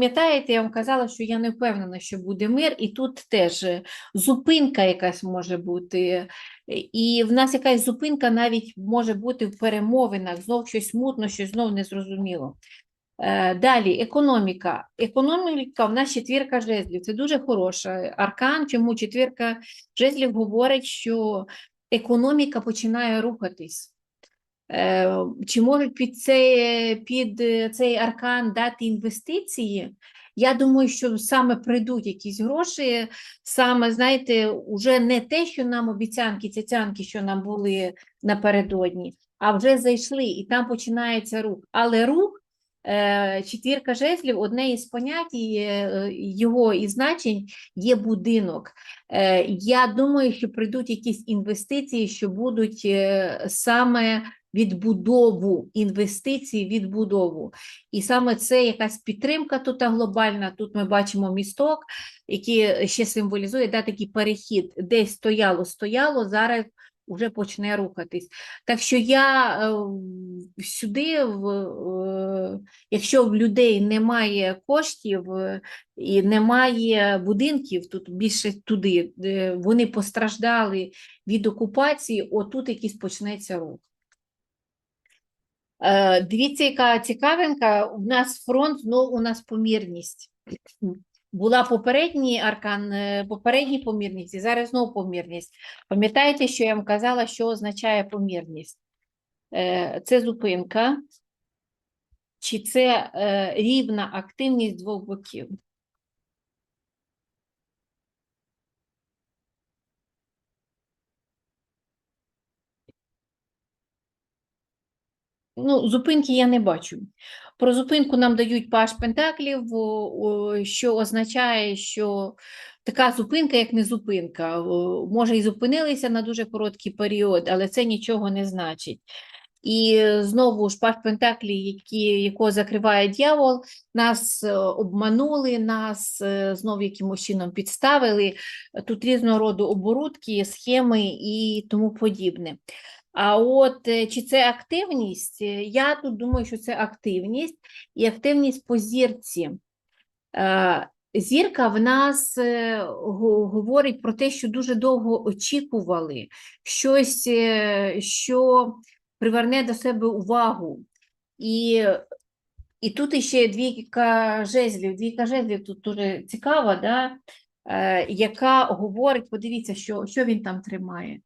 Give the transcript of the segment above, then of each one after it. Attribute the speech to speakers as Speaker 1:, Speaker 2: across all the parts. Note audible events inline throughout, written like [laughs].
Speaker 1: Пам'ятаєте, я вам казала, що я не впевнена, що буде мир, і тут теж е, зупинка якась може бути. І в нас якась зупинка навіть може бути в перемовинах, знов щось смутно, щось знов незрозуміло. Е, Далі, економіка. Економіка в нас четвірка жезлів. Це дуже хороша аркан. Чому четвірка жезлів говорить, що економіка починає рухатись. Е, Чи можуть під цей, під е, цей аркан дати інвестиції? Я думаю, що саме прийдуть якісь гроші, саме, знаєте, уже не те, що нам обіцянки, цяцянки, що нам були напередодні, а вже зайшли, і там починається рух. Але рух, е, четвірка жезлів, одне із понять його і значень є будинок. Я думаю, що прийдуть якісь інвестиції, що будуть саме відбудову, інвестиції, відбудову. І саме це якась підтримка тут глобальна. Тут ми бачимо місток, який ще символізує да, такий перехід, десь стояло, стояло, зараз вже почне рухатись. Так що я е, сюди, в, е, якщо в людей немає коштів е, і немає будинків, тут більше туди, де вони постраждали від окупації, отут якийсь почнеться рух. Е, Дивіться, яка цікавинка. У нас фронт, знову у нас помірність. Була попередній аркан, е, попередній помірність, і зараз знову помірність. Пам'ятаєте, що я вам казала, що означає помірність? Е, Це зупинка, чи це рівна активність двох боків? Ну, зупинки я не бачу. Про зупинку нам дають паш пентаклів, що означає, що така зупинка, як не зупинка. Може, і зупинилися на дуже короткий період, але це нічого не значить. І знову ж паш пентаклі, які, якого закриває дьявол, нас е, обманули, нас е, знову якимось чином підставили. Тут різного роду оборудки, схеми і тому подібне. А от е, чи це активність? Е, Я тут думаю, що це активність і активність по зірці. Е, Зірка в нас говорить про те, що дуже довго очікували щось, що приверне до себе увагу. І, і тут іще двійка жезлів. Двійка жезлів тут дуже цікава, да? яка говорить, подивіться, що, що він там тримає.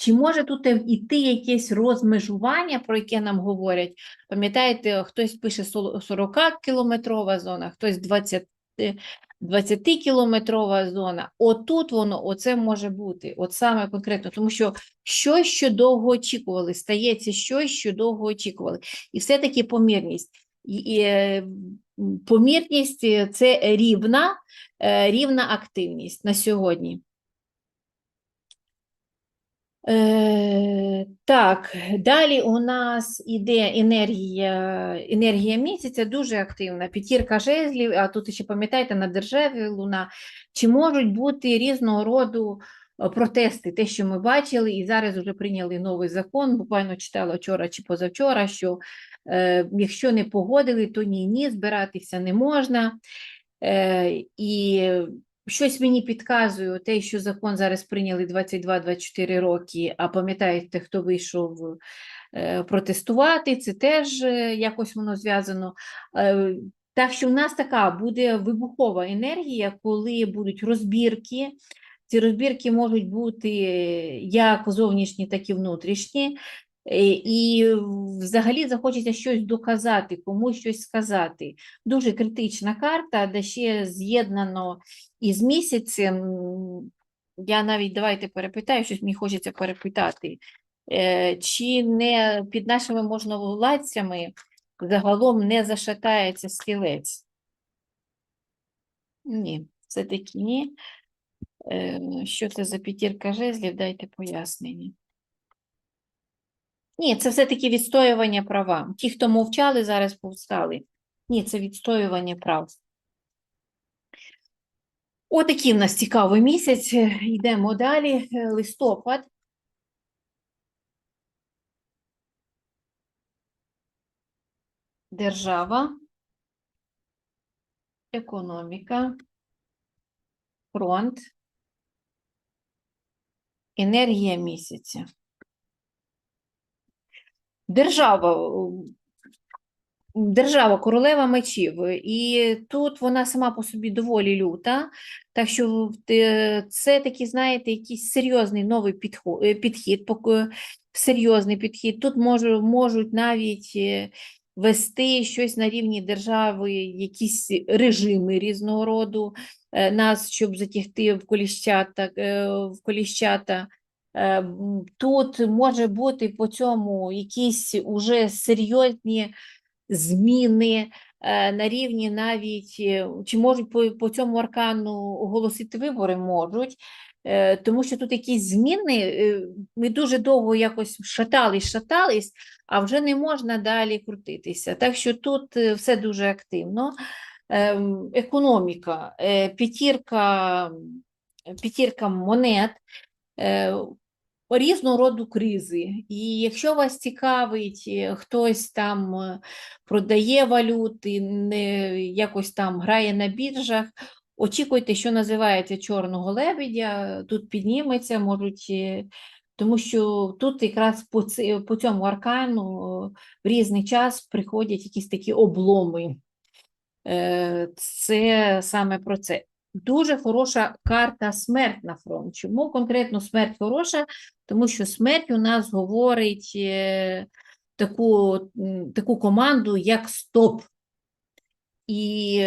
Speaker 1: Чи може тут іти якесь розмежування, про яке нам говорять? Пам'ятаєте, хтось пише 40-кілометрова зона, хтось 20, 20-кілометрова зона. Отут воно, оце може бути, от саме конкретно, тому що щось, що довго очікували, стається щось, що довго очікували. І все-таки помірність. І, і, е, помірність е, – це рівна, е, рівна активність на сьогодні. Е, так, далі у нас іде енергія, енергія місяця дуже активна, п'ятірка жезлів, а тут ще пам'ятаєте, на державі луна. Чи можуть бути різного роду е, протести? Те, що ми бачили, і зараз вже прийняли новий закон, буквально читала вчора чи позавчора, що е, якщо не погодили, то ні, ні, збиратися не можна. Е, і щось мені підказує те, що закон зараз прийняли 22-24 роки, а пам'ятаєте, хто вийшов е, протестувати, це теж е, якось воно зв'язано. Е, Так що в нас така буде вибухова енергія, коли будуть розбірки. Ці розбірки можуть бути як зовнішні, так і внутрішні. Е, І взагалі захочеться щось доказати, комусь щось сказати. Дуже критична карта, де ще з'єднано із місяцем. Я навіть давайте перепитаю, щось мені хочеться перепитати. Е, Чи не під нашими можновладцями загалом не зашатається стілець? Ні, все-таки ні. Е, Що це за п'ятірка жезлів? Дайте пояснення. Ні, це все-таки відстоювання права. Ті, хто мовчали, зараз повстали. Ні, це відстоювання прав. Отакий в нас цікавий місяць. Йдемо далі. Листопад. Держава. економіка, фронт, енергія місяця. Держава, держава, королева мечів, і тут вона сама по собі доволі люта, так що це такий, знаєте, якийсь серйозний новий е, підхід, поки- серйозний підхід. Тут можу, можуть навіть е, вести щось на рівні держави, якісь режими різного роду, е, нас, щоб затягти в коліщата, е, в коліщата. Е, Тут може бути по цьому якісь уже серйозні зміни е, на рівні навіть, е, чи можуть по, по цьому аркану оголосити вибори? Можуть. Тому що тут якісь зміни, ми дуже довго якось шатались, шатались, а вже не можна далі крутитися. Так що тут все дуже активно. Ем, Економіка, п'ятірка, п'ятірка монет, різного роду кризи. І якщо вас цікавить, е, хтось там е, продає валюти, не, якось там грає на біржах, очікуйте, що називається чорного лебедя, тут підніметься, можуть. е, Тому що тут якраз по, по цьому аркану е, в різний час приходять якісь такі обломи. Е, Це саме про це. Дуже хороша карта смерть на фронт. Чому конкретно смерть хороша? Тому що смерть у нас говорить е, таку, таку команду, як стоп. І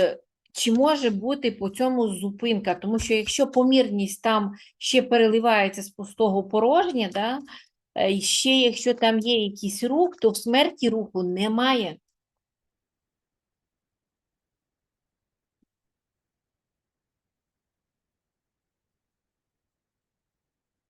Speaker 1: чи може бути по цьому зупинка? Тому що якщо помірність там ще переливається з пустого в порожнє, да? е, і ще якщо там є якийсь рух, то в смерті руху немає.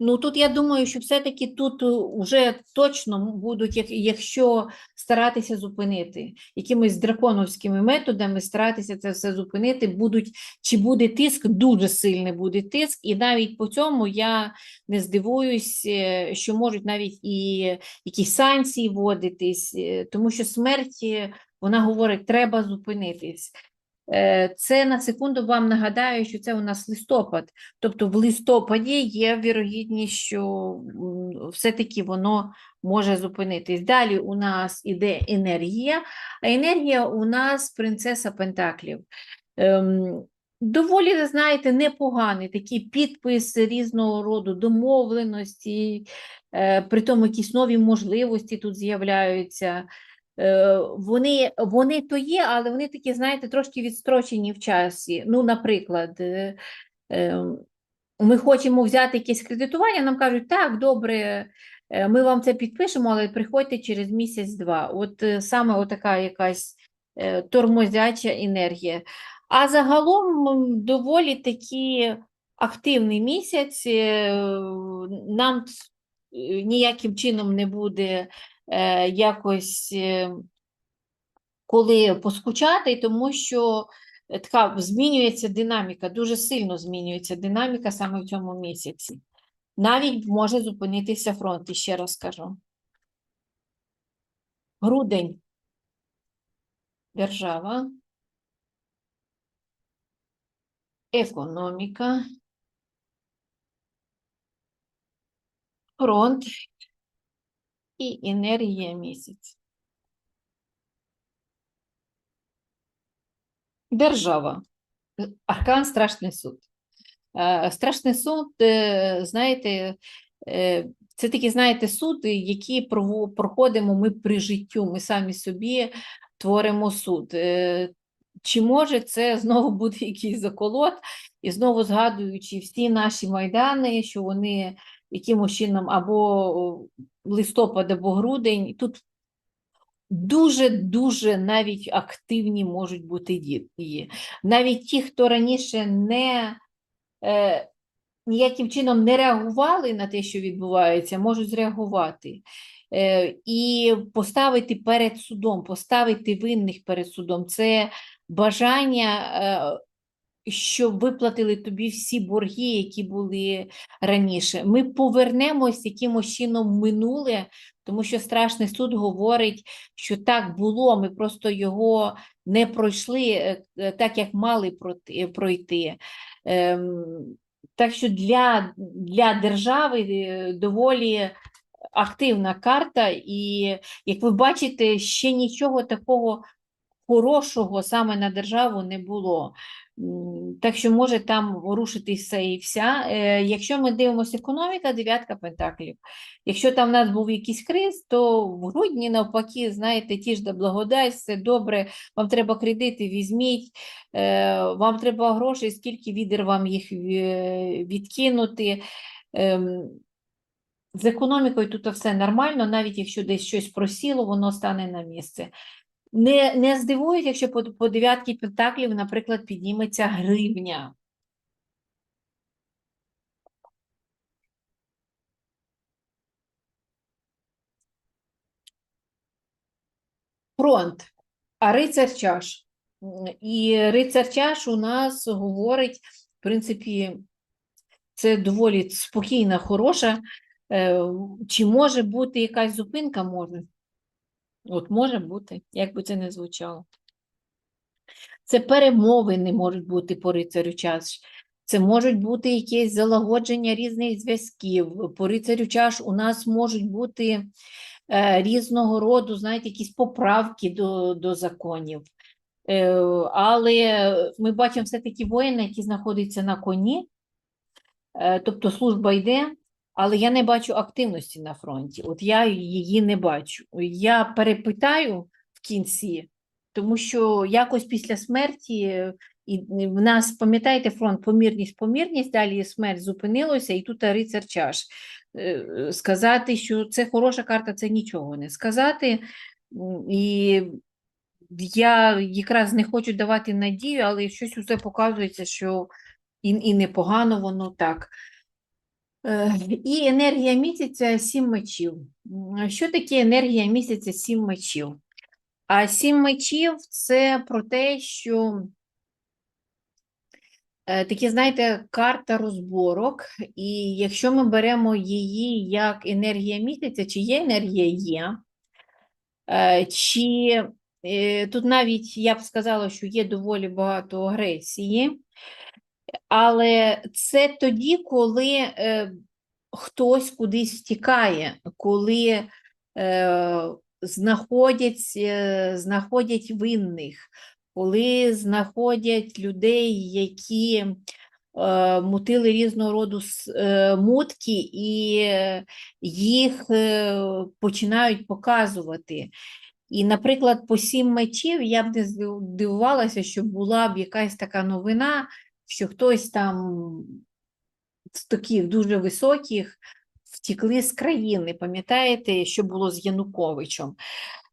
Speaker 1: Ну тут я думаю, що все-таки тут вже точно будуть, якщо старатися зупинити якимись драконовськими методами, старатися це все зупинити, будуть чи буде тиск, дуже сильний буде тиск, і навіть по цьому я не здивуюсь, е, що можуть навіть і якісь санкції вводитись, е, тому що смерть е, вона говорить, треба зупинитись. Е, Це на секунду вам нагадаю, що це у нас листопад. Тобто в листопаді є вірогідність, що все-таки воно може зупинитись. Далі у нас іде енергія, а енергія у нас принцеса Пентаклів. Ем, Доволі, знаєте, непоганий такий підпис різного роду домовленості, е, при тому якісь нові можливості тут з'являються. Е, Вони, вони то є, але вони такі, знаєте, трошки відстрочені в часі. Ну, наприклад, е, е, ми хочемо взяти якесь кредитування, нам кажуть, так, добре, ми вам це підпишемо, але приходьте через місяць-два. От саме отака якась тормозяча енергія. А загалом доволі таки активний місяць. Нам ніяким чином не буде е, якось е, коли поскучати, тому що е, така змінюється динаміка, дуже сильно змінюється динаміка саме в цьому місяці. Навіть може зупинитися фронт, і ще раз кажу. Грудень. Держава. Економіка. Фронт і енергія місяць. Держава. Аркан Страшний суд. Страшний суд, е, знаєте, е, це такий, знаєте, суд, який прово- проходимо ми при життю. Ми самі собі творимо суд. Е, Чи може це знову буде [laughs] якийсь заколот, і знову згадуючи всі наші майдани, що вони якимось чином або листопад, або грудень, тут дуже-дуже навіть активні можуть бути дії. Навіть ті, хто раніше не е, ніяким чином не реагували на те, що відбувається, можуть зреагувати. Е, і поставити перед судом, поставити винних перед судом. Це бажання, е, щоб виплатили тобі всі борги, які були раніше. Ми повернемось якимось чином в минуле, Тому що страшний суд говорить, що так було, ми просто його не пройшли е, е, так, як мали пройти. Ем, Так що для, для держави е, доволі активна карта, і як ви бачите, ще нічого такого хорошого саме на державу не було. Так що може там рушитись все і вся. Е, Якщо ми дивимося економіка, дев'ятка пентаклів. Якщо там в нас був якийсь криз, то в грудні навпаки, знаєте, ті ж да благодать, все добре, вам треба кредити, візьміть, е, вам треба гроші, скільки відер вам їх е, відкинути. Ем, З економікою тут все нормально, навіть якщо десь щось просіло, воно стане на місце. Не, не здивують, якщо по, по дев'ятки пентаклів, наприклад, підніметься гривня. Фронт, а рицар чаш. І рицар чаш у нас говорить, в принципі, це доволі спокійна, хороша. Е, Чи може бути якась зупинка? Може. От може бути, як би це не звучало. Це перемовини можуть бути по рицарю чаш. Це можуть бути якісь залагодження різних зв'язків. По рицарю чаш у нас можуть бути е, різного роду, знаєте, якісь поправки до, до законів. Е, але ми бачимо все-таки воїна, який знаходиться на коні, е, тобто служба йде, але я не бачу активності на фронті. От я її не бачу. Я перепитаю в кінці, тому що якось після смерті і в нас, пам'ятаєте, фронт помірність, помірність, далі смерть зупинилося, і тут рицар чаш. Е, Сказати, що це хороша карта, це нічого не сказати. І я якраз не хочу давати надію, але щось усе показується, що і, і непогано воно так. Е, І енергія місяця сім мечів. Що таке енергія місяця сім мечів? А сім мечів це про те, що е, такі, знаєте, карта розборок, і якщо ми беремо її як енергія місяця, чи є енергія є, е, чи тут навіть я б сказала, що є доволі багато агресії, але це тоді, коли е, хтось кудись втікає, коли е, знаходять, е, знаходять винних, коли знаходять людей, які е, мутили різного роду е, мутки, і їх е, починають показувати. І, наприклад, по сім мечів я б не здив- дивувалася, що була б якась така новина, що хтось там з таких дуже високих втікли з країни. Пам'ятаєте, що було з Януковичем?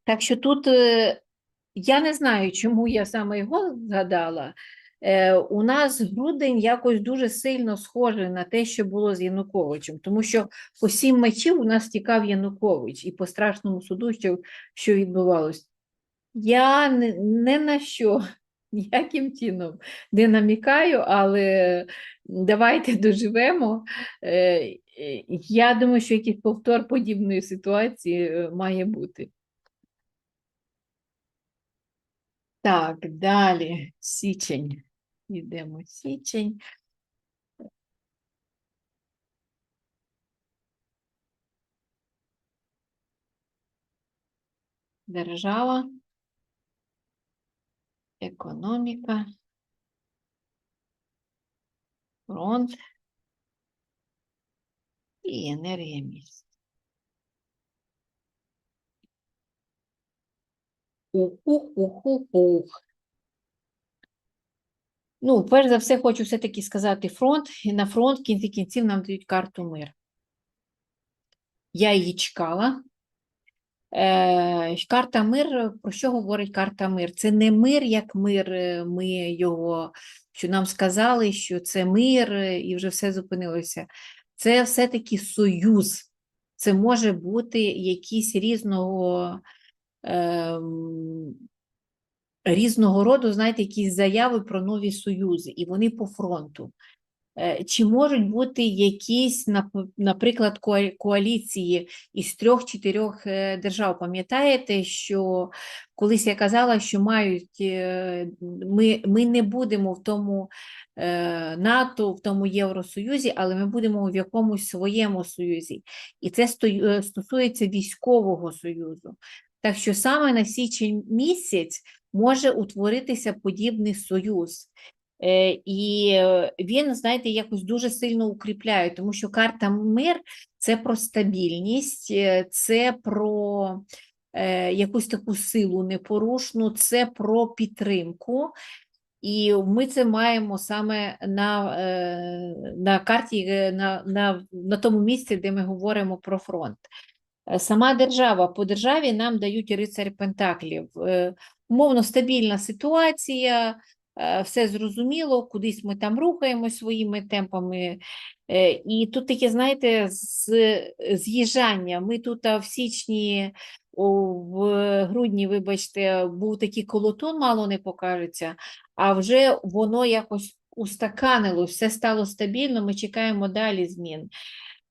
Speaker 1: Так що тут е, я не знаю, чому я саме його згадала. Е, У нас грудень якось дуже сильно схожий на те, що було з Януковичем, тому що по сім мечів у нас тікав Янукович, і по страшному суду, що, що відбувалось. Я не, не на що ніяким чином не намікаю, але давайте [laughs] доживемо. Е, Я думаю, що якийсь повтор подібної ситуації е, має бути. Так, далі. Січень. Йдемо січень. Держава, економіка, фронт і енергія місць. Ух-ух-ух-ух-ух. Ну, перш за все, хочу все-таки сказати фронт. І на фронт в кінці кінців нам дають карту мир. Я її чекала. Е, карта мир, про що говорить карта мир? Це не мир, як мир, е, ми його, що нам сказали, що це мир е, і вже все зупинилося. Це все-таки союз. Це може бути якийсь різного, ем, різного роду, знаєте, якісь заяви про нові союзи, і вони по фронту. Е, Чи можуть бути якісь, нап- наприклад, коаліції із трьох-чотирьох е, держав? Пам'ятаєте, що колись я казала, що мають е, ми, ми не будемо в тому НАТО, в тому Євросоюзі, але ми будемо в якомусь своєму союзі. І це стосується військового союзу. Так що саме на січень місяць може утворитися подібний союз. Е, І е, він, знаєте, якось дуже сильно укріпляє, тому що карта мир це про стабільність, е, це про якусь таку силу непорушну, це про підтримку. І ми це маємо саме на, на карті, на, на, на тому місці, де ми говоримо про фронт. Сама держава, по державі нам дають рицарь Пентаклів. Умовно стабільна ситуація, все зрозуміло, кудись ми там рухаємось своїми темпами. Е, І тут таке, знаєте, з- з'їжджання. Ми тут в січні, в грудні, вибачте, був такий колотун, мало не покажеться, а вже воно якось устаканилось, все стало стабільно, ми чекаємо далі змін.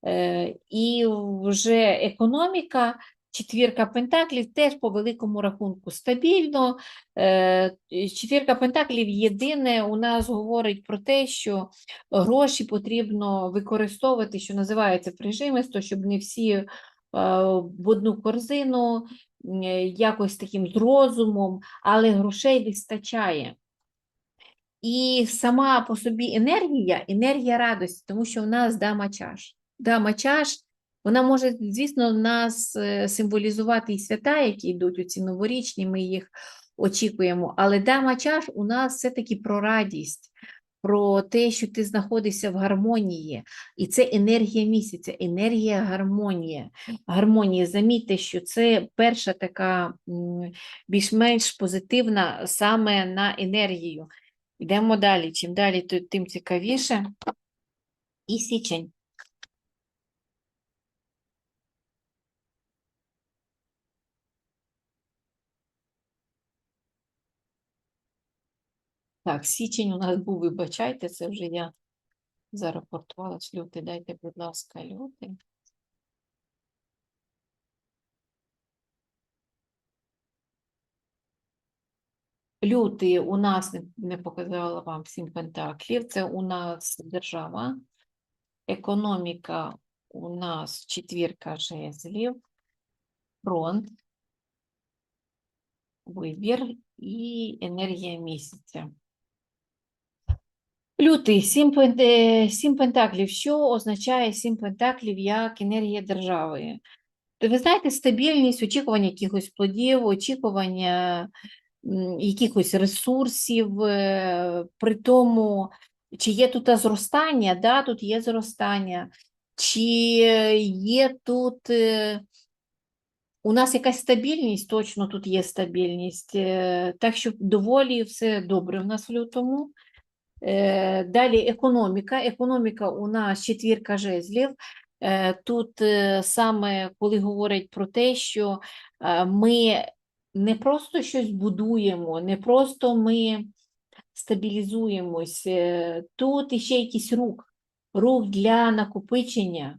Speaker 1: Е, І вже економіка, четвірка пентаклів теж по великому рахунку стабільно. Е, Четвірка пентаклів єдине у нас говорить про те, що гроші потрібно використовувати, що називається прижимисто, щоб не всі е, в одну корзину, е, якось таким з розумом, але грошей вистачає. І сама по собі енергія, енергія радості, тому що в нас дама чаш. Дама чаш, вона може, звісно, нас е, символізувати і свята, які йдуть у ці новорічні, ми їх очікуємо. Але дама чаш у нас все-таки про радість, про те, що ти знаходишся в гармонії. І це енергія місяця, енергія гармонії. гармонії. Замітьте, що це перша така більш-менш позитивна саме на енергію. Йдемо далі. Чим далі, тим цікавіше. І січень. Так, січень у нас був, вибачайте, це вже я зарапортувала. Лютий, дайте, будь ласка, лютий. Лютий у нас не показала вам всім пентаклів. Це у нас держава, економіка у нас четвірка жезлів, фронт, вибір і енергія місяця. Лютий, сім, е, сім пентаклів. Що означає сім пентаклів як енергія держави? Ви знаєте, стабільність, очікування якихось плодів, очікування якихось ресурсів, е, при тому, чи є тут зростання, да, тут є зростання, чи є тут е, у нас якась стабільність, точно тут є стабільність. Так що доволі все добре в нас в лютому. Е, Далі економіка. Економіка у нас четвірка жезлів. Е, Тут е, саме коли говорять про те, що е, ми не просто щось будуємо, не просто ми стабілізуємось, тут іще якийсь рух, рух для накопичення.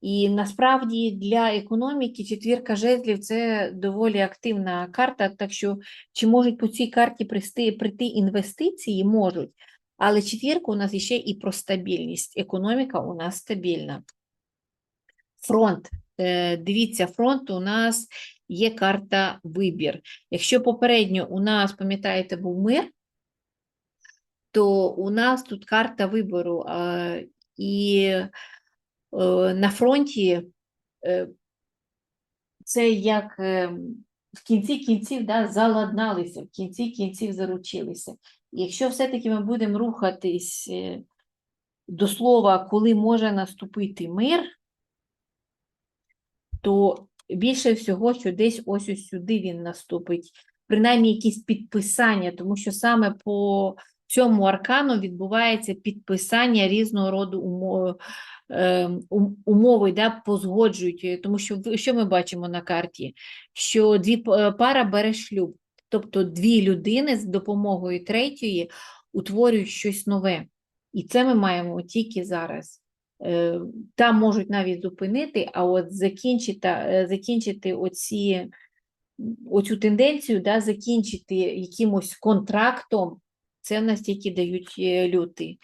Speaker 1: І насправді для економіки четвірка жезлів це доволі активна карта, так що чи можуть по цій карті прийти, прийти інвестиції? Можуть. Але четвірка у нас ще і про стабільність. Економіка у нас стабільна. Фронт. Е, Дивіться, фронт у нас є карта вибір. Якщо попередньо у нас, пам'ятаєте, був мир, то у нас тут карта вибору. І е, на фронті е, це як е, в кінці кінців да, заладналися, в кінці кінців заручилися. Якщо все-таки ми будемо рухатись е, до слова, коли може наступити мир, то більше всього, що десь ось ось сюди він наступить, принаймні якісь підписання, тому що саме по цьому аркану відбувається підписання різного роду умов, умови, да, позгоджують, е, тому що що ми бачимо на карті? Що дві е, пара бере шлюб, тобто дві людини з допомогою третьої утворюють щось нове. І це ми маємо тільки зараз. Е, Там можуть навіть зупинити, а от закінчити, е, закінчити оці, оцю тенденцію, да, закінчити якимось контрактом, це в нас тільки дають е, люти.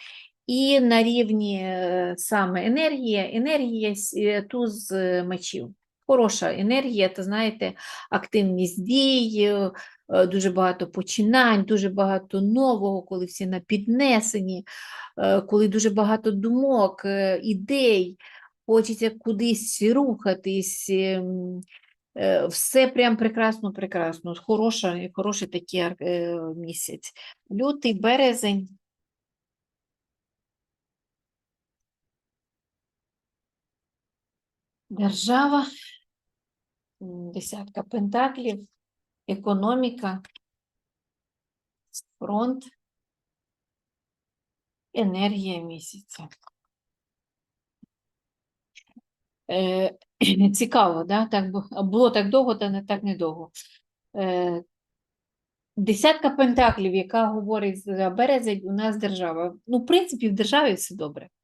Speaker 1: І на рівні саме енергія, енергія туз мечів. Хороша енергія, то знаєте, активність дій, е, е, дуже багато починань, дуже багато нового, коли всі на піднесенні, е, коли дуже багато думок, ідей, хочеться кудись рухатись. ем, Все прям прекрасно, прекрасно. Хороша, хороший такий місяць. Лютий, березень. Держава, десятка пентаклів, економіка, фронт, енергія місяця. Е, [clears throat] цікаво, да? Так, було так довго, та не так недовго. Е, десятка пентаклів, яка говорить за березень, у нас держава. Ну, в принципі, в державі все добре.